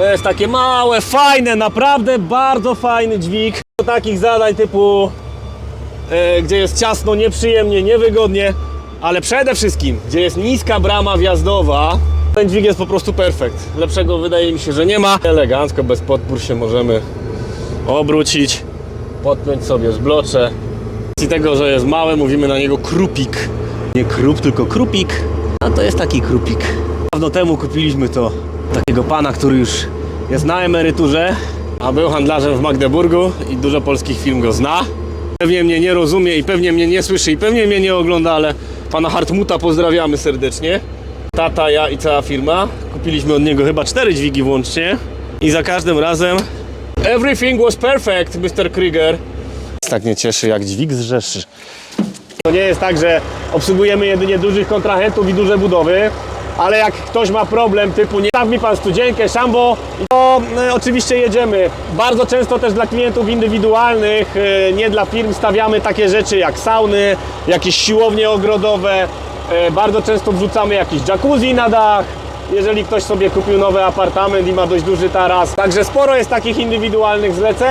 To jest takie małe, fajne, naprawdę bardzo fajny dźwig. Do takich zadań typu, e, gdzie jest ciasno, nieprzyjemnie, niewygodnie, ale przede wszystkim, gdzie jest niska brama wjazdowa, ten dźwig jest po prostu perfekt. Lepszego wydaje mi się, że nie ma. Elegancko, bez podpór się możemy obrócić, podpiąć sobie zblocze. Z tego, że jest małe, mówimy na niego krupik. Nie krup, tylko krupik. A to jest taki krupik. Dawno temu kupiliśmy to takiego pana, który już jest na emeryturze, a był handlarzem w Magdeburgu i dużo polskich firm go zna. Pewnie mnie nie rozumie i pewnie mnie nie słyszy i pewnie mnie nie ogląda, ale pana Hartmuta pozdrawiamy serdecznie. Tata, ja i cała firma. Kupiliśmy od niego chyba cztery dźwigi włącznie i za każdym razem Everything was perfect, Mr. Krieger. Tak mnie cieszy jak dźwig z Rzeszy. To nie jest tak, że obsługujemy jedynie dużych kontrahentów i duże budowy, ale jak ktoś ma problem typu nie staw mi pan studzienkę, szambo, to e, oczywiście jedziemy. Bardzo często też dla klientów indywidualnych, e, nie dla firm, stawiamy takie rzeczy jak sauny, jakieś siłownie ogrodowe. E, bardzo często wrzucamy jakiś jacuzzi na dach, jeżeli ktoś sobie kupił nowy apartament i ma dość duży taras. Także sporo jest takich indywidualnych zleceń.